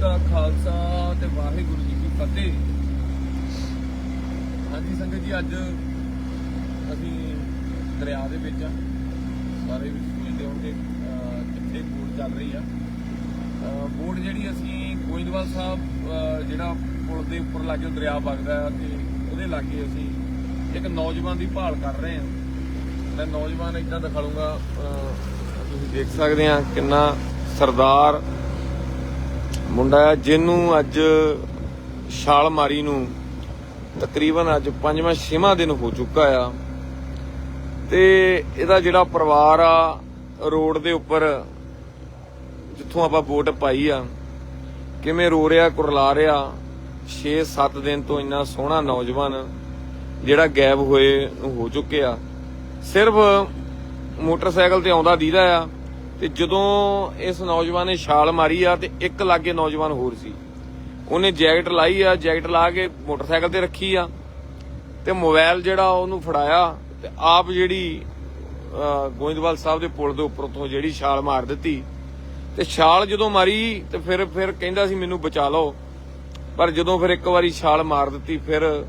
ਕਾ ਖਾਲਸਾ ਤੇ ਵਾਹਿਗੁਰੂ ਜੀ ਕੀ ਫਤਿਹ। ਹਾਂਜੀ ਸੰਗਤ ਜੀ, ਅੱਜ ਅਸੀਂ ਦਰਿਆ ਦੇ ਵਿੱਚ ਆ। ਸਾਰੇ ਵੀ ਸੁਣਦੇ ਹੋਣਗੇ ਕਿੱਥੇ ਬੋਰਡ ਚੱਲ ਰਹੀ ਆ। ਬੋਰਡ ਜਿਹੜੀ ਅਸੀਂ ਗੋਇੰਦਵਾਲ ਸਾਹਿਬ ਜਿਹੜਾ ਪੁਲ ਦੇ ਉੱਪਰ ਲੱਗ ਲੱਗੇ ਦਰਿਆ ਵਗਦਾ ਤੇ ਉਹਦੇ ਲਾਗੇ ਅਸੀਂ ਇੱਕ ਨੌਜਵਾਨ ਦੀ ਭਾਲ ਕਰ ਰਹੇ ਹਾਂ ਮੈਂ ਨੌਜਵਾਨ ਇਦਾਂ ਦਿਖਾਉਂਗਾ ਤੁਸੀਂ ਦੇਖ ਸਕਦੇ ਆ ਕਿੰਨਾ ਸਰਦਾਰ ਮੁੰਡਾ ਆ, ਜਿਹਨੂੰ ਅੱਜ ਛਾਲ ਮਾਰੀ ਨੂੰ ਤਕਰੀਬਨ ਅੱਜ ਪੰਜਵਾਂ ਛੇਵਾਂ ਦਿਨ ਹੋ ਚੁੱਕਾ ਆ। ਤੇ ਇਹਦਾ ਜਿਹੜਾ ਪਰਿਵਾਰ ਆ, ਰੋਡ ਦੇ ਉੱਪਰ ਜਿੱਥੋਂ ਆਪਾਂ ਵੋਟ ਪਾਈ ਆ, ਕਿਵੇਂ ਰੋ ਰਿਹਾ, ਕੁਰਲਾ ਰਿਹਾ 6-7 ਦਿਨ ਤੋਂ ਇੰਨਾ ਸੋਹਣਾ ਨੌਜਵਾਨ ਜਿਹੜਾ ਗਾਇਬ ਹੋਏ ਨੂੰ ਹੋ ਚੁੱਕਿਆ। ਸਿਰਫ ਮੋਟਰਸਾਈਕਲ ਤੇ ਆਉਂਦਾ ਦੀਦਾ ਆ। ਤੇ ਜਦੋਂ ਇਸ ਨੌਜਵਾਨ ਨੇ ਛਾਲ ਮਾਰੀ ਆ ਤੇ ਇੱਕ ਲਾਗੇ ਨੌਜਵਾਨ ਹੋਰ ਸੀ। ਉਹਨੇ ਜੈਕਟ ਲਾਈ ਆ, ਜੈਕਟ ਲਾ ਕੇ ਮੋਟਰਸਾਈਕਲ ਤੇ ਰੱਖੀ ਆ ਤੇ ਮੋਬਾਈਲ ਜਿਹੜਾ ਉਹਨੂੰ ਫੜਾਇਆ ਤੇ ਆਪ ਜਿਹੜੀ ਗੋਇੰਦਵਾਲ ਸਾਹਿਬ ਦੇ ਪੁਲ ਦੇ ਉੱਪਰ ਤੋਂ ਜਿਹੜੀ ਛਾਲ ਮਾਰ ਦਿੱਤੀ ਤੇ ਛਾਲ ਜਦੋਂ ਮਾਰੀ ਤੇ ਫਿਰ ਫਿਰ ਕਹਿੰਦਾ ਸੀ ਮੈਨੂੰ ਬਚਾ ਲਓ। ਪਰ ਜਦੋਂ ਫਿਰ ਇੱਕ ਵਾਰੀ ਛਾਲ ਮਾਰ ਦਿੱਤੀ, ਫਿਰ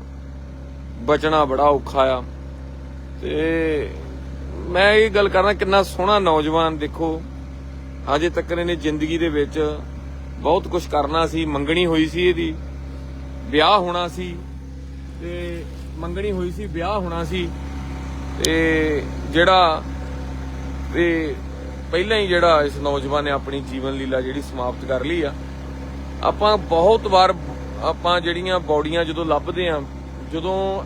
ਬਚਣਾ ਬੜਾ ਔਖਾ ਆ ਤੇ ਮੈਂ ਇਹ ਗੱਲ ਕਰਨਾ ਕਿੰਨਾ ਸੋਹਣਾ ਨੌਜਵਾਨ ਦੇਖੋ ਅਜੇ ਤੱਕ ਇਹਨੇ ਜ਼ਿੰਦਗੀ ਦੇ ਵਿੱਚ ਬਹੁਤ ਕੁਝ ਕਰਨਾ ਸੀ, ਮੰਗਣੀ ਹੋਈ ਸੀ ਇਹਦੀ, ਵਿਆਹ ਹੋਣਾ ਸੀ, ਤੇ ਮੰਗਣੀ ਹੋਈ ਸੀ, ਵਿਆਹ ਹੋਣਾ ਸੀ, ਤੇ ਜਿਹੜਾ, ਤੇ ਪਹਿਲਾਂ ਹੀ ਜਿਹੜਾ ਇਸ ਨੌਜਵਾਨ ਨੇ ਆਪਣੀ ਜੀਵਨ ਲੀਲਾ ਜਿਹੜੀ ਸਮਾਪਤ ਕਰ ਲਈ ਆ, ਆਪਾਂ ਬਹੁਤ ਵਾਰ ਆਪਾਂ ਜਿਹੜੀਆਂ ਬੌਡੀਆਂ ਜਦੋਂ ਲੱਭਦੇ ਆ, ਜਦੋਂ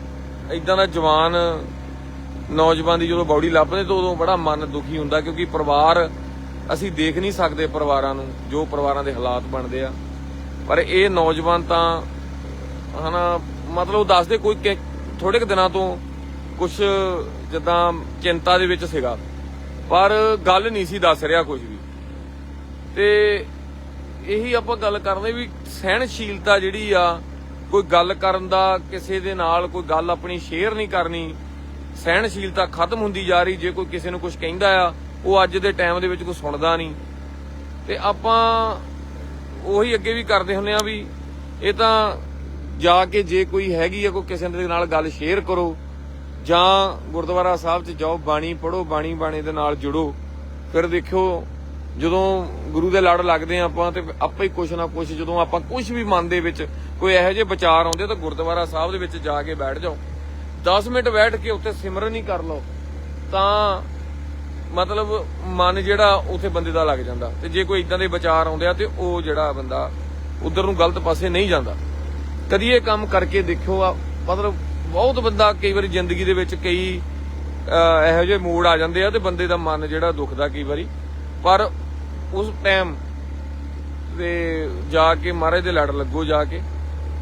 ਇਦਾਂ ਦਾ ਜਵਾਨ ਨੌਜਵਾਨ ਦੀ ਜਦੋਂ ਬੌਡੀ ਲੱਭਦੇ ਤਾਂ ਉਦੋਂ ਬੜਾ ਮਨ ਦੁਖੀ ਹੁੰਦਾ ਕਿਉਂਕਿ ਪਰਿਵਾਰ ਅਸੀਂ ਦੇਖ ਨਹੀਂ ਸਕਦੇ ਪਰਿਵਾਰਾਂ ਨੂੰ, ਜੋ ਪਰਿਵਾਰਾਂ ਦੇ ਹਾਲਾਤ ਬਣਦੇ ਆ। ਪਰ ਇਹ ਨੌਜਵਾਨ ਤਾਂ ਹਨਾ, ਮਤਲਬ ਦੱਸਦੇ ਕੋਈ ਥੋੜੇ ਕੁ ਦਿਨਾਂ ਤੋਂ ਕੁਝ ਜਿੱਦਾਂ ਚਿੰਤਾ ਦੇ ਵਿੱਚ ਸੀਗਾ। ਪਰ ਗੱਲ ਨਹੀਂ ਸੀ ਦੱਸ ਰਿਹਾ ਕੁਝ ਵੀ। ਤੇ ਇਹੀ ਆਪਾਂ ਗੱਲ ਕਰਦੇ ਵੀ ਸਹਿਣਸ਼ੀਲਤਾ ਜਿਹੜੀ ਆ, ਕੋਈ ਗੱਲ ਕਰਨ ਦਾ ਕਿਸੇ ਦੇ ਨਾਲ ਕੋਈ ਗੱਲ ਆਪਣੀ ਸ਼ੇਅਰ ਨਹੀਂ ਕਰਨੀ ਸਹਿਣਸ਼ੀਲਤਾ ਖਤਮ ਹੁੰਦੀ ਜਾ ਰਹੀ, ਜੇ ਕੋਈ ਕਿਸੇ ਨੂੰ ਕੁਝ ਕਹਿੰਦਾ ਆ, ਉਹ ਅੱਜ ਦੇ ਟਾਈਮ ਦੇ ਵਿੱਚ ਕੋਈ ਸੁਣਦਾ ਨਹੀਂ। ਤੇ ਆਪਾਂ ਉਹੀ ਅੱਗੇ ਵੀ ਕਰਦੇ ਹੁੰਨੇ ਆ ਵੀ ਇਹ ਤਾਂ ਜਾ ਕੇ ਜੇ ਕੋਈ ਹੈਗੀ ਆ, ਕੋਈ ਕਿਸੇ ਦੇ ਨਾਲ ਗੱਲ ਸ਼ੇਅਰ ਕਰੋ, ਜਾਂ ਗੁਰਦੁਆਰਾ ਸਾਹਿਬ 'ਚ ਜਾਓ, ਬਾਣੀ ਪੜੋ ਬਾਣੀ ਬਾਣੇ ਦੇ ਨਾਲ ਜੁੜੋ, ਫਿਰ ਦੇਖਿਓ ਜਦੋਂ ਗੁਰੂ ਦੇ ਲੜ ਲੱਗਦੇ ਆ ਆਪਾਂ ਤੇ ਆਪੇ ਹੀ ਕੁਛ ਨਾ ਕੁਛ, ਜਦੋਂ ਆਪਾਂ ਕੁਛ ਵੀ ਮਨ ਦੇ ਵਿੱਚ ਕੋਈ ਇਹੋ ਜਿਹੇ ਵਿਚਾਰ ਆਉਂਦੇ ਤਾਂ ਗੁਰਦੁਆਰਾ ਸਾਹਿਬ ਦੇ ਵਿੱਚ ਜਾ ਕੇ ਬੈਠ ਜਾਓ। 10 ਮਿੰਟ ਬੈਠ ਕੇ ਉੱਥੇ ਸਿਮਰਨ ਹੀ ਕਰ ਲਓ, ਤਾਂ ਮਤਲਬ ਮਨ ਜਿਹੜਾ ਉਥੇ ਬੰਦੇ ਦਾ ਲੱਗ ਜਾਂਦਾ ਤੇ ਜੇ ਕੋਈ ਇਦਾਂ ਦੇ ਵਿਚਾਰ ਆਉਂਦੇ ਆ ਤੇ ਉਹ ਜਿਹੜਾ ਬੰਦਾ ਉਧਰ ਨੂੰ ਗਲਤ ਪਾਸੇ ਨਹੀਂ ਜਾਂਦਾ। ਕਦੀ ਇਹ ਕੰਮ ਕਰਕੇ ਦੇਖਿਓ, ਆ ਮਤਲਬ ਬਹੁਤ ਬੰਦਾ ਕਈ ਵਾਰੀ ਜ਼ਿੰਦਗੀ ਦੇ ਵਿੱਚ ਕਈ ਇਹੋ ਜਿਹੇ ਮੂਡ ਆ ਜਾਂਦੇ ਆ ਤੇ ਬੰਦੇ ਦਾ ਮਨ ਜਿਹੜਾ ਦੁਖਦਾ ਕਈ ਵਾਰੀ। ਪਰ ਉਸ ਟਾਈਮ ਤੇ ਜਾ ਕੇ ਮਹਾਰਾਜ ਦੇ ਲੜ ਲੱਗੋ ਜਾ ਕੇ।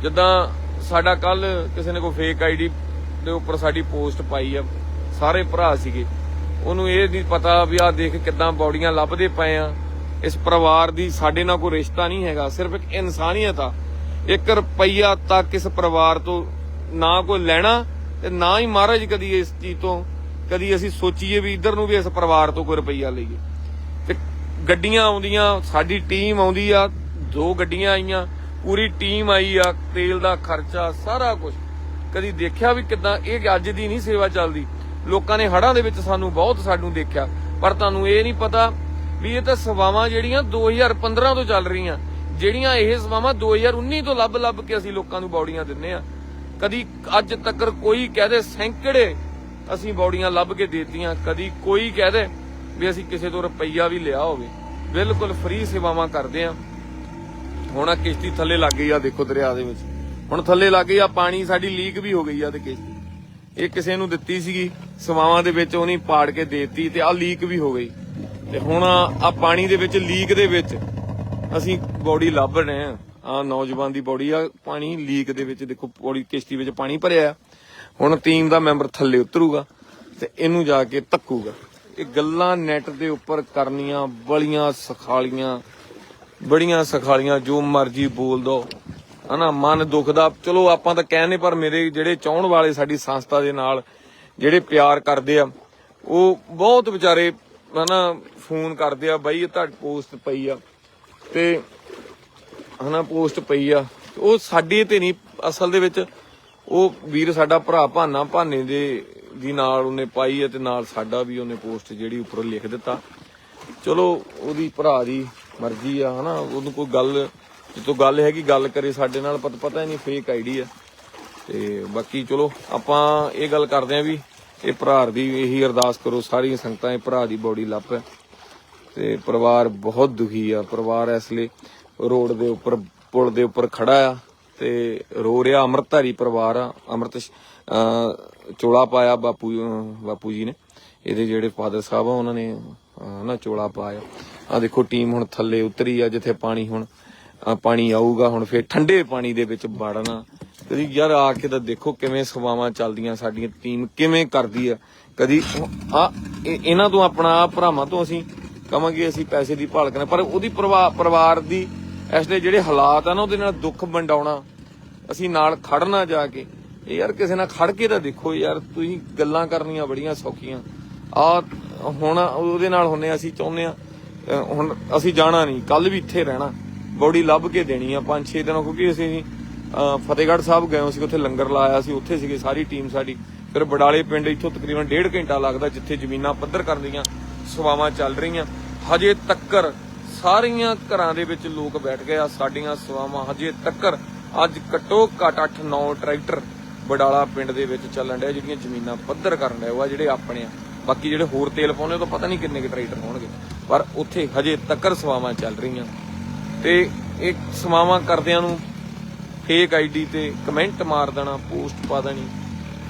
ਜਿੱਦਾਂ ਸਾਡਾ ਕੱਲ ਕਿਸੇ ਨੇ ਕੋਈ ਫੇਕ ਆਈਡੀ ਦੇ ਉੱਪਰ ਸਾਡੀ ਪੋਸਟ ਪਾਈ ਆ, ਸਾਰੇ ਭਰਾ ਸੀਗੇ। ਉਹਨੂੰ ਇਹ ਨਹੀਂ ਪਤਾ ਵੀ ਆ ਦੇਖ ਕਿਦਾਂ ਬੌਡੀਆਂ ਲੱਭਦੇ ਪਏ ਆ। ਇਸ ਪਰਿਵਾਰ ਦੀ ਸਾਡੇ ਨਾਲ ਕੋਈ ਰਿਸ਼ਤਾ ਨਹੀਂ ਹੈਗਾ, ਸਿਰਫ ਇੱਕ ਇਨਸਾਨੀਅਤ ਆ। ਇੱਕ ਰੁਪਈਆ ਤੱਕ ਇਸ ਪਰਿਵਾਰ ਤੋਂ ਨਾ ਕੋਈ ਲੈਣਾ ਤੇ ਨਾ ਹੀ ਮਹਾਰਾਜ ਕਦੀ ਇਸ ਚੀਜ਼ ਤੋਂ, ਕਦੀ ਅਸੀਂ ਸੋਚੀਏ ਵੀ ਇਧਰ ਨੂੰ ਵੀ ਇਸ ਪਰਿਵਾਰ ਤੋਂ ਕੋਈ ਰੁਪਈਆ ਲਈਏ। ਤੇ ਗੱਡੀਆਂ ਆਉਂਦੀਆਂ, ਸਾਡੀ ਟੀਮ ਆਉਂਦੀ ਆ, ਦੋ ਗੱਡੀਆਂ ਆਈਆਂ, ਪੂਰੀ ਟੀਮ ਆਈ ਆ, ਤੇਲ ਦਾ ਖਰਚਾ, ਸਾਰਾ ਕੁਝ ਕਦੀ ਦੇਖਿਆ ਵੀ ਕਿਦਾਂ ਇਹ ਅੱਜ ਦੀ ਨਹੀਂ ਸੇਵਾ ਚੱਲਦੀ। ਲੋਕਾਂ ਨੇ ਹੜਾਂ ਦੇ ਵਿੱਚ ਸਾਨੂੰ ਬਹੁਤ ਸਾਨੂੰ ਦੇਖਿਆ। ਪਰ ਤੁਹਾਨੂੰ ਇਹ ਨਹੀਂ ਪਤਾ ਵੀ ਇਹ ਤਾਂ ਸੇਵਾਵਾਂ ਜਿਹੜੀਆਂ 2015 ਤੋਂ ਚੱਲ ਰਹੀਆਂ। ਜਿਹੜੀਆਂ ਇਹ ਸੇਵਾਵਾਂ 2019 ਤੋਂ ਲੱਭ ਲੱਭ ਕੇ ਅਸੀਂ ਲੋਕਾਂ ਨੂੰ ਬੌਡੀਆਂ ਦਿੰਨੇ ਆ। ਕਦੀ ਅੱਜ ਤੱਕ ਕੋਈ ਕਹਦੇ ਸੈਂਕੜੇ ਅਸੀਂ ਬੌਡੀਆਂ ਲੱਭ ਕੇ ਦੇਤੀਆਂ। ਕਦੀ ਕੋਈ ਕਹਦੇ ਵੀ ਅਸੀਂ ਕਿਸੇ ਤੋਂ ਰੁਪਈਆ ਵੀ ਲਿਆ ਹੋਵੇ। ਬਿਲਕੁਲ ਫ੍ਰੀ ਸੇਵਾਵਾਂ ਕਰਦੇ ਆ। ਹੁਣ ਆ ਕਿਸ਼ਤੀ ਥੱਲੇ ਲੱਗ ਗਈ ਆ, ਦੇਖੋ ਦਰਿਆ ਦੇ ਵਿੱਚ। ਹੁਣ ਥੱਲੇ ਲੱਗ ਗਈ ਆ, ਪਾਣੀ ਸਾਡੀ ਲੀਕ ਵੀ ਹੋ ਗਈ ਆ ਤੇ ਕਿਸ਼ਤੀ ਇਹ ਕਿਸੇ ਨੂੰ ਦਿੱਤੀ ਸੀਗੀ ਸੇਵਾਵਾਂ ਦੇ ਵਿੱਚ ਉਹਨੇ ਪਾੜ ਕੇ ਦੇਤੀ ਤੇ ਆ ਲੀਕ ਵੀ ਹੋ ਗਈ। ਤੇ ਹੁਣ ਆ ਪਾਣੀ ਦੇ ਵਿੱਚ, ਲੀਕ ਦੇ ਵਿੱਚ ਅਸੀਂ ਬੋਡੀ ਲੱਭ ਰਹੇ ਆ। ਆ ਨੌਜਵਾਨ ਦੀ ਬੋਡੀ ਆ, ਪਾਣੀ ਲੀਕ ਦੇ ਵਿੱਚ ਦੇਖੋ, ਬੋਡੀ ਕਿਸ਼ਤੀ ਵਿੱਚ ਪਾਣੀ ਭਰਿਆ ਹੁਣ ਟੀਮ ਦਾ ਮੈਂਬਰ ਥੱਲੇ ਉਤਰੂਗਾ ਤੇ ਇਹਨੂੰ ਜਾ ਕੇ ਧੱਕੂਗਾ। ਇਹ ਗੱਲਾਂ ਨੈਟ ਦੇ ਉੱਪਰ ਕਰਨੀਆਂ ਬੜੀਆਂ ਸਖਾਲੀਆਂ ਬੜੀਆਂ ਸਖਾਲੀਆਂ, ਜੋ ਮਰਜ਼ੀ ਬੋਲ ਦੋ। ਹਨਾ, ਮਨ ਦੁਖਦਾ ਚਲੋ ਆਪਾਂ ਤਾਂ ਕਹਿੰਨੇ ਪਰ ਮੇਰੇ ਜਿਹੜੇ ਚਾਹਣ ਵਾਲੇ ਸਾਡੀ ਸੰਸਥਾ ਦੇ ਨਾਲ ਜਿਹੜੇ ਪਿਆਰ ਕਰਦੇ ਆ, ਉਹ ਬਹੁਤ ਵਿਚਾਰੇ ਹਨਾ, ਫੋਨ ਕਰਦੇ ਆ, ਬਾਈ ਇਹ ਤੁਹਾਡੀ ਪੋਸਟ ਪਈ ਆ, ਤੇ ਹਨਾ, ਪੋਸਟ ਪਈ ਆ ਉਹ ਸਾਡੇ ਤੇ ਨਹੀਂ, ਅਸਲ ਦੇ ਵਿੱਚ ਉਹ ਵੀਰ ਸਾਡਾ ਭਰਾ ਭਾਨਾ ਭਾਨੇ ਦੇ, ਦੀ ਨਾਲ ਉਹਨੇ ਪਾਈ ਹੈ ਤੇ ਨਾਲ ਸਾਡਾ ਵੀ ਉਹਨੇ ਪੋਸਟ ਜਿਹੜੀ ਉੱਪਰ ਲਿਖ ਦਿੱਤਾ। ਚਲੋ, ਉਹਦੀ ਭਰਾ ਦੀ ਮਰਜ਼ੀ ਆ, ਹਨਾ, ਉਹਨੂੰ ਕੋਈ ਗੱਲ ਜਦੋਂ ਗੱਲ ਹੈਗੀ, ਗੱਲ ਕਰੇ ਸਾਡੇ ਨਾਲ ਪਤਾ ਪਤਾ ਹੀ ਨਹੀਂ ਫੇਕ ਆਈਡੀ ਆ। ਤੇ ਬਾਕੀ ਚਲੋ, ਆਪਾਂ ਇਹ ਗੱਲ ਕਰਦੇ ਆਂ ਵੀ ਇਹ ਭਰਾ ਦੀ ਇਹੀ ਅਰਦਾਸ ਕਰੋ, ਸਾਰੀਆਂ ਸੰਗਤਾਂ ਇਹ ਭਰਾ ਦੀ ਬੋਡੀ ਲੱਭ ਹੈ। ਤੇ ਪਰਿਵਾਰ ਬਹੁਤ ਦੁਖੀ ਆ, ਪਰਿਵਾਰ ਇਸ ਲਈ ਰੋਡ ਦੇ ਉੱਪਰ, ਪੁਲ ਦੇ ਉੱਪਰ ਖੜਾ ਆ ਤੇ ਰੋ ਰਿਹਾ ਅੰਮ੍ਰਿਤਧਾਰੀ ਪਰਿਵਾਰ ਆ, ਅੰਮ੍ਰਿਤ ਚੋਲਾ ਪਾਇਆ ਬਾਪੂ ਬਾਪੂ ਜੀ ਨੇ। ਇਹਦੇ ਜਿਹੜੇ ਫਾਦਰ ਸਾਹਿਬ ਆ, ਉਹਨਾਂ ਨੇ ਅਹ ਨਾ ਚੋਲਾ ਪਾਇਆ। ਆ ਦੇਖੋ, ਟੀਮ ਹੁਣ ਥੱਲੇ ਉਤਰੀ ਆ, ਜਿੱਥੇ ਪਾਣੀ ਹੁਣ ਪਾਣੀ ਆਊਗਾ, ਹੁਣ ਫੇਰ ਠੰਡੇ ਪਾਣੀ ਦੇ ਵਿੱਚ ਵੜਨਾ ਕਦੀ ਯਾਰ ਆ ਕੇ ਤਾਂ ਦੇਖੋ ਕਿਵੇਂ ਸਵਾਵਾਂ ਚੱਲਦੀਆਂ ਸਾਡੀਆਂ ਟੀਮ ਕਿਵੇਂ ਕਰਦੀ ਆ। ਕਦੀ ਆ ਇਹਨਾਂ ਤੋਂ ਆਪਣਾ, ਆਹ ਭਰਾਵਾਂ ਤੋਂ ਅਸੀਂ ਕਵਾਂਗੇ, ਅਸੀਂ ਪੈਸੇ ਦੀ ਭਾਲ ਕਰਨਾ। ਪਰ ਉਹਦੀ ਪਰਿਵਾ- ਪਰਿਵਾਰ ਦੀ, ਇਸ ਦੇ ਜਿਹੜੇ ਹਾਲਾਤ ਆ ਨਾ, ਉਹਦੇ ਨਾਲ ਦੁੱਖ ਵੰਡਾਉਣਾ, ਅਸੀਂ ਨਾਲ ਖੜਨਾ ਜਾ ਕੇ। ਇਹ ਯਾਰ ਕਿਸੇ ਨਾਲ ਖੜ ਕੇ ਤਾਂ ਦੇਖੋ ਯਾਰ, ਤੁਸੀਂ ਗੱਲਾਂ ਕਰਨੀਆਂ ਬੜੀਆਂ ਸੌਖੀਆਂ। ਆ, ਹੁਣ ਉਹਦੇ ਨਾਲ ਹੁੰਨੇ ਅਸੀਂ ਚਾਹੁੰਦੇ ਆ ਹੁਣ ਅਸੀਂ ਜਾਣਾ ਨਹੀਂ ਕੱਲ ਵੀ ਇੱਥੇ ਰਹਿਣਾ। ਬੋਡੀ ਲੱਭ ਕੇ ਦੇਣੀ ਆ 5-6 ਦਿਨਾਂ, ਕਿਉਂਕਿ ਅਸੀਂ ਫਤਿਹਗੜ੍ਹ ਸਾਹਿਬ ਗਏ ਸੀ, ਉੱਥੇ ਲੰਗਰ ਲਾਇਆ ਸੀ, ਉੱਥੇ ਸੀਗੇ ਸਾਰੀ ਟੀਮ ਸਾਡੀ। ਫਿਰ ਬਡਾਲੇ ਪਿੰਡ ਇੱਥੋਂ ਤਕਰੀਬਨ ਡੇਢ ਘੰਟਾ ਲੱਗਦਾ, ਜਿੱਥੇ ਜ਼ਮੀਨਾਂ ਪੱਧਰ ਕਰਨ ਦੀਆਂ ਸਵਾਵਾਂ ਚੱਲ ਰਹੀਆਂ। ਹਜੇ ਤੱਕਰ ਸਾਰੀਆਂ ਘਰਾਂ ਦੇ ਵਿੱਚ ਲੋਕ ਬੈਠ ਗਏ ਆ, ਸਾਡੀਆਂ ਸਵਾਵਾਂ ਹਜੇ ਤੱਕਰ। ਅੱਜ ਘੱਟੋ ਘੱਟ 8-9 ਟਰੈਕਟਰ ਬਡਾਲਾ ਪਿੰਡ ਦੇ ਵਿੱਚ ਚੱਲਣ ਡਿਆ, ਜਿਹੜੀਆਂ ਜ਼ਮੀਨਾਂ ਪੱਧਰ ਕਰਨ ਡਿਆ ਉਹ ਆ, ਜਿਹੜੇ ਆਪਣੇ ਆ। ਬਾਕੀ ਜਿਹੜੇ ਹੋਰ ਤੇਲ ਪਾਉਣੇ ਉਹ ਤਾਂ ਪਤਾ ਨਹੀਂ ਕਿੰਨੇ ਕੁ ਟਰੈਕਟਰ ਹੋਣਗੇ। ਪਰ ਉੱਥੇ ਹਜੇ ਤੱਕਰ ਸਵਾਵਾਂ ਚੱਲ ਰਹੀਆਂ। ਤੇ ਇਹ ਸਮਾਵਾਂ ਕਰਦਿਆਂ ਨੂੰ ਫੇਕ ਆਈਡੀ ਤੇ ਕਮੈਂਟ ਮਾਰ ਦੇਣਾ ਪੋਸਟ ਪਾ ਦੇਣੀ।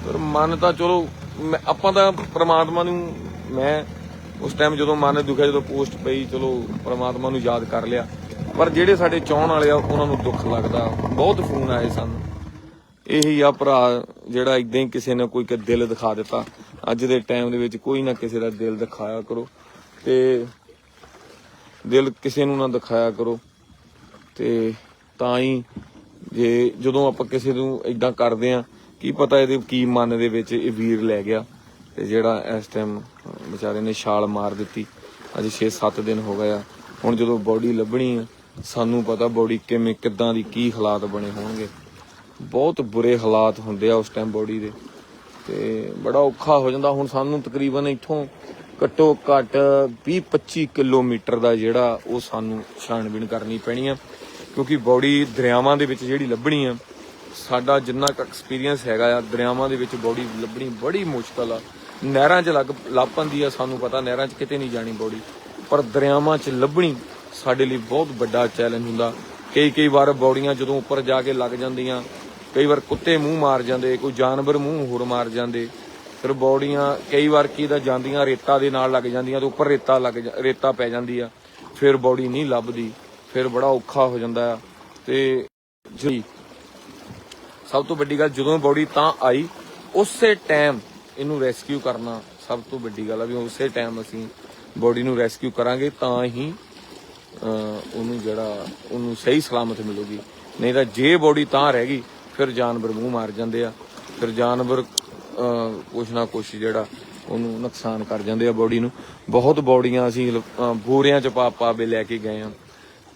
ਪਰ ਮਨ ਤਾਂ ਚਲੋ ਆਪਾਂ ਤਾਂ ਪ੍ਰਮਾਤਮਾ ਨੂੰ ਮੈਂ ਉਸ ਟਾਈਮ ਜਦੋਂ ਮਨ ਦੁਖਿਆ, ਜਦੋਂ ਪੋਸਟ ਪਈ, ਚਲੋ ਪ੍ਰਮਾਤਮਾ ਨੂੰ ਯਾਦ ਕਰ ਲਿਆ। ਪਰ ਜਿਹੜੇ ਸਾਡੇ ਚਾਹਣ ਵਾਲੇ ਆ, ਉਹਨਾਂ ਨੂੰ ਦੁੱਖ ਲੱਗਦਾ। ਬਹੁਤ ਫੋਨ ਆਏ ਸਾਨੂੰ। ਇਹੀ ਆ ਭਰਾ, ਜਿਹੜਾ ਇਦਾਂ ਹੀ ਕਿਸੇ ਨੇ ਕੋਈ ਦਿਲ ਦਿਖਾ ਦਿੱਤਾ। ਅੱਜ ਦੇ ਟਾਈਮ ਦੇ ਵਿੱਚ ਕੋਈ ਨਾ ਕਿਸੇ ਦਾ ਦਿਲ ਦਿਖਾਇਆ ਕਰੋ। ਤੇ ਦਿਲ ਕਿਸੇ ਨੂੰ ਨਾ ਦਿਖਾਇਆ ਕਰੋ। ਤੇ ਤਾਂ ਹੀ ਜੇ ਜਦੋਂ ਆਪਾਂ ਕਿਸੇ ਨੂੰ ਇਦਾਂ ਕਰਦੇ ਆ ਕੀ ਪਤਾ ਇਹਦੇ ਕੀ ਮਨ ਦੇ ਵਿੱਚ ਇਹ ਵੀਰ ਲੈ ਗਿਆ ਤੇ ਜਿਹੜਾ ਇਸ ਟਾਈਮ ਵਿਚਾਰੇ ਨੇ ਛਾਲ ਮਾਰ ਦਿੱਤੀ। ਅੱਜ 6-7 ਦਿਨ ਹੋ ਗਏ ਆ। ਹੁਣ ਜਦੋਂ ਬੋਡੀ ਲੱਭਣੀ ਆ, ਸਾਨੂੰ ਪਤਾ ਬੋਡੀ ਕਿਵੇਂ, ਕਿੱਦਾਂ ਦੀ ਕੀ ਹਾਲਾਤ ਬਣੇ ਹੋਣਗੇ। ਬਹੁਤ ਬੁਰੇ ਹਾਲਾਤ ਹੁੰਦੇ ਆ ਉਸ ਟਾਈਮ ਬੋਡੀ ਦੇ। ਤੇ ਬੜਾ ਔਖਾ ਹੋ ਜਾਂਦਾ। ਹੁਣ ਸਾਨੂੰ ਤਕਰੀਬਨ ਇੱਥੋਂ ਘੱਟੋ ਘੱਟ 20-25 ਕਿਲੋਮੀਟਰ ਦਾ ਜਿਹੜਾ ਉਹ ਸਾਨੂੰ ਛਾਣਬੀਣ ਕਰਨੀ ਪੈਣੀ ਆ। ਕਿਉਂਕਿ ਬੋਡੀ ਦਰਿਆਵਾਂ ਦੇ ਵਿੱਚ ਜਿਹੜੀ ਲੱਭਣੀ ਆ, ਸਾਡਾ ਜਿੰਨਾ ਕੁ ਐਕਸਪੀਰੀਅੰਸ ਹੈਗਾ ਆ, ਦਰਿਆਵਾਂ ਦੇ ਵਿੱਚ ਬੋਡੀ ਲੱਭਣੀ ਬੜੀ ਮੁਸ਼ਕਲ ਆ। ਨਹਿਰਾਂ 'ਚ ਲੱਗ ਲੱਭਣ ਆ, ਸਾਨੂੰ ਪਤਾ ਨਹਿਰਾਂ 'ਚ ਕਿਤੇ ਨਹੀਂ ਜਾਣੀ ਬੋਡੀ ਪਰ ਦਰਿਆਵਾਂ 'ਚ ਲੱਭਣੀ ਸਾਡੇ ਲਈ ਬਹੁਤ ਵੱਡਾ ਚੈਲੰਜ ਹੁੰਦਾ। ਕਈ ਕਈ ਵਾਰ ਬੌੜੀਆਂ ਜਦੋਂ ਉੱਪਰ ਜਾ ਕੇ ਲੱਗ ਜਾਂਦੀਆਂ, ਕਈ ਵਾਰ ਕੁੱਤੇ ਮੂੰਹ ਮਾਰ ਜਾਂਦੇ, ਕੋਈ ਜਾਨਵਰ ਮੂੰਹ ਹੋਰ ਮਾਰ ਜਾਂਦੇ। ਫਿਰ ਬੌੜੀਆਂ ਕਈ ਵਾਰ ਕੀ ਦਾ ਜਾਂਦੀਆਂ ਰੇਤਾ ਦੇ ਨਾਲ ਲੱਗ ਜਾਂਦੀਆਂ ਤੇ ਉੱਪਰ ਰੇਤਾ ਲੱਗ ਜਾ- ਰੇਤਾ ਪੈ ਜਾਂਦੀ ਆ। ਫਿਰ ਬੋਡੀ ਨਹੀਂ ਲੱਭਦੀ। ਫਿਰ ਬੜਾ ਔਖਾ ਹੋ ਜਾਂਦਾ ਆ। ਤੇ ਜੀ, ਸਭ ਤੋਂ ਵੱਡੀ ਗੱਲ ਜਦੋਂ ਬੋਡੀ ਤਾਂ ਆਈ, ਉਸੇ ਟਾਈਮ ਇਹਨੂੰ ਰੈਸਕਿਊ ਕਰਨਾ ਸਭ ਤੋਂ ਵੱਡੀ ਗੱਲ ਆ ਵੀ ਉਸੇ ਟਾਈਮ ਅਸੀਂ ਬੋਡੀ ਨੂੰ ਰੈਸਕਿਊ ਕਰਾਂਗੇ ਤਾਂ ਹੀ ਉਹਨੂੰ ਜਿਹੜਾ, ਉਹਨੂੰ ਸਹੀ ਸਲਾਮਤ ਮਿਲੂਗੀ। ਨਹੀਂ ਤਾਂ ਜੇ ਬੋਡੀ ਤਾਂ ਰਹਿ ਗਈ, ਫਿਰ ਜਾਨਵਰ ਮੂੰਹ ਮਾਰ ਜਾਂਦੇ ਆ। ਫਿਰ ਜਾਨਵਰ ਕੁਛ ਨਾ ਕੁਛ ਜਿਹੜਾ ਉਹਨੂੰ ਨੁਕਸਾਨ ਕਰ ਜਾਂਦੇ ਆ ਬੋਡੀ ਨੂੰ। ਬਹੁਤ ਬੋਡੀਆਂ ਅਸੀਂ ਬੋਰਿਆਂ ਚ ਪਾ ਪਾ ਲੈ ਕੇ ਗਏ ਆ।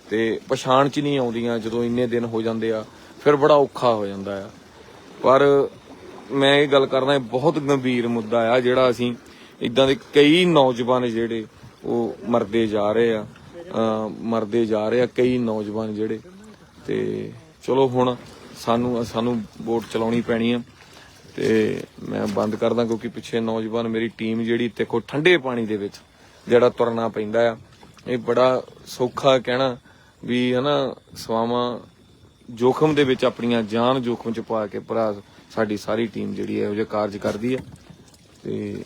ਤੇ ਪਛਾਣ ਚ ਨਹੀਂ ਆਉਂਦੀਆਂ ਜਦੋਂ ਇੰਨੇ ਦਿਨ ਹੋ ਜਾਂਦੇ ਆ, ਫਿਰ ਬੜਾ ਔਖਾ ਹੋ ਜਾਂਦਾ ਆ। ਪਰ ਮੈਂ ਇਹ ਗੱਲ ਕਰਦਾ, ਇਹ ਬਹੁਤ ਗੰਭੀਰ ਮੁੱਦਾ ਆ ਜਿਹੜਾ ਅਸੀਂ ਇਦਾਂ ਦੇ ਕਈ ਨੌਜਵਾਨ ਜਿਹੜੇ ਉਹ ਮਰਦੇ ਜਾ ਰਹੇ ਆ ਮਰਦੇ ਜਾ ਰਹੇ ਆ ਕਈ ਨੌਜਵਾਨ ਜਿਹੜੇ। ਤੇ ਚਲੋ ਹੁਣ ਸਾਨੂੰ ਸਾਨੂੰ ਵੋਟ ਚਲਾਉਣੀ ਪੈਣੀ ਆ। ਤੇ ਮੈਂ ਬੰਦ ਕਰਦਾ ਕਿਉਂਕਿ ਪਿੱਛੇ ਨੌਜਵਾਨ ਮੇਰੀ ਟੀਮ ਜਿਹੜੀ ਦੇਖੋ ਠੰਡੇ ਪਾਣੀ ਦੇ ਵਿੱਚ ਜਿਹੜਾ ਤੁਰਨਾ ਪੈਂਦਾ ਆ, ਇਹ ਬੜਾ ਸੌਖਾ ਕਹਿਣਾ। ਵੀ ਹਨਾ, ਸਵਾਵਾਂ ਜੋਖਮ ਦੇ ਵਿੱਚ ਆਪਣੀਆਂ ਜਾਨ ਜੋਖਮ ਚ ਪਾ ਕੇ ਭਰਾ ਸਾਡੀ ਸਾਰੀ ਟੀਮ ਜਿਹੜੀ ਹੈ, ਇਹੋ ਜਿਹੇ ਕਾਰਜ ਕਰਦੀ ਹੈ। ਤੇ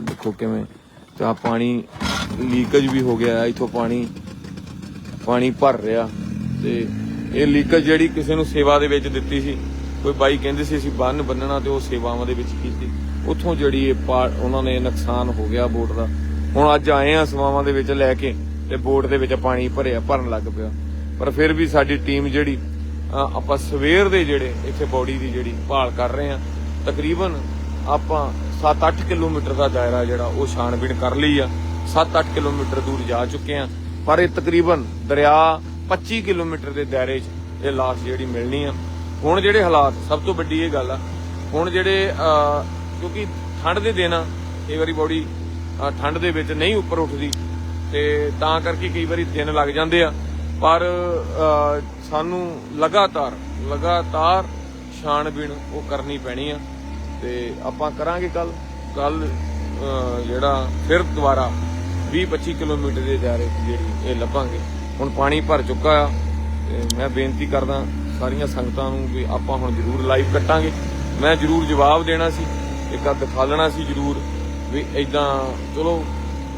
ਦੇਖੋ ਕਿਵੇਂ, ਤੇ ਆ ਪਾਣੀ ਲੀਕੇਜ ਵੀ ਹੋ ਗਿਆ, ਇਥੋਂ ਪਾਣੀ ਪਾਣੀ ਭਰ ਰਿਹਾ। ਤੇ ਇਹ ਲੀਕੇਜ ਜਿਹੜੀ ਕਿਸੇ ਨੂੰ ਸੇਵਾ ਦੇ ਵਿੱਚ ਦਿੱਤੀ ਸੀ, ਕੋਈ ਬਾਈ ਕਹਿੰਦੇ ਸੀ ਅਸੀਂ ਬੰਨ ਬੰਨਣਾ ਤੇ ਉਹ ਸੇਵਾਵਾਂ ਦੇ ਵਿੱਚ ਕੀਤੀ। ਉੱਥੋਂ ਜਿਹੜੀ ਇਹ ਉਹਨਾਂ ਨੇ ਨੁਕਸਾਨ ਹੋ ਗਿਆ ਬੋਟ ਦਾ। ਹੁਣ ਅੱਜ ਆਏ ਆ ਸੇਵਾਵਾਂ ਦੇ ਵਿੱਚ ਲੈ ਕੇ। ਤੇ ਬੋਟ ਦੇ ਵਿੱਚ ਪਾਣੀ ਭਰਿਆ, ਭਰਨ ਲੱਗ ਪਿਆ। ਪਰ ਫਿਰ ਵੀ ਸਾਡੀ ਟੀਮ ਜਿਹੜੀ ਆਪਾਂ ਸਵੇਰ ਦੇ ਜਿਹੜੇ ਇੱਥੇ ਬੋਡੀ ਦੀ ਜਿਹੜੀ ਭਾਲ ਕਰ ਰਹੇ ਆ ਤਕਰੀਬਨ ਆਪਾਂ 7-8 ਕਿਲੋਮੀਟਰ ਦਾ ਦਾਇਰਾ ਜਿਹੜਾ, ਉਹ ਛਾਣਬੀਣ ਕਰ ਲਈ ਆ। 7-8 ਕਿਲੋਮੀਟਰ ਦੂਰ ਜਾ ਚੁੱਕੇ ਆ ਪਰ ਇਹ ਤਕਰੀਬਨ ਦਰਿਆ 25 ਕਿਲੋਮੀਟਰ ਦੇ ਦਾਇਰੇ 'ਚ ਇਹ ਲਾਸ਼ ਜਿਹੜੀ ਮਿਲਣੀ ਆ। ਹੁਣ ਜਿਹੜੇ ਹਾਲਾਤ, ਸਭ ਤੋਂ ਵੱਡੀ ਇਹ ਗੱਲ ਆ, ਹੁਣ ਜਿਹੜੇ ਕਿਉਂਕਿ ਠੰਡ ਦੇ ਦਿਨ ਆ ਕਈ ਵਾਰੀ ਬੋਡੀ ਠੰਡ ਦੇ ਵਿੱਚ ਨਹੀਂ ਉੱਪਰ ਉੱਠਦੀ ਤੇ ਤਾਂ ਕਰਕੇ ਕਈ ਵਾਰੀ ਦਿਨ ਲੱਗ ਜਾਂਦੇ ਆ। ਪਰ ਸਾਨੂੰ ਲਗਾਤਾਰ ਲਗਾਤਾਰ ਛਾਣਬੀਣ ਉਹ ਕਰਨੀ ਪੈਣੀ ਆ। ਤੇ ਆਪਾਂ ਕਰਾਂਗੇ ਕੱਲ ਕੱਲ ਜਿਹੜਾ ਫਿਰ ਦੁਬਾਰਾ 20-25 ਕਿਲੋਮੀਟਰ ਦੇ ਦਾਇਰੇ 'ਚ ਜਿਹੜੀ ਇਹ ਲੱਭਾਂਗੇ। ਹੁਣ ਪਾਣੀ ਭਰ ਚੁੱਕਾ ਆ ਤੇ ਮੈਂ ਬੇਨਤੀ ਕਰਦਾ ਸਾਰੀਆਂ ਸੰਗਤਾਂ ਨੂੰ ਵੀ ਆਪਾਂ ਹੁਣ ਜ਼ਰੂਰ ਲਾਈਵ ਕੱਟਾਂਗੇ। ਮੈਂ ਜ਼ਰੂਰ ਜਵਾਬ ਦੇਣਾ ਸੀ, ਇੱਕ ਆ ਦਿਖਾਲਣਾ ਸੀ ਜ਼ਰੂਰ ਵੀ ਐਦਾਂ ਚਲੋ,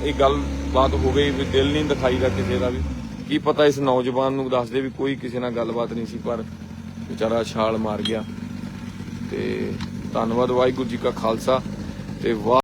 ਇਹ ਗੱਲ ਬਾਤ ਹੋ ਗਈ ਵੀ ਦਿਲ ਨਹੀਂ ਦਿਖਾਈਦਾ ਕਿਸੇ ਦਾ ਵੀ। ਕੀ ਪਤਾ ਇਸ ਨੌਜਵਾਨ ਨੂੰ ਦੱਸਦੇ ਵੀ ਕੋਈ ਕਿਸੇ ਨਾਲ ਗੱਲਬਾਤ ਨਹੀਂ ਸੀ, ਪਰ ਵਿਚਾਰਾ ਛਾਲ ਮਾਰ ਗਿਆ। ਤੇ ਧੰਨਵਾਦ ਵਾਹਿਗੁਰੂ ਜੀ ਕਾ ਖਾਲਸਾ ਤੇ ਵਾਹ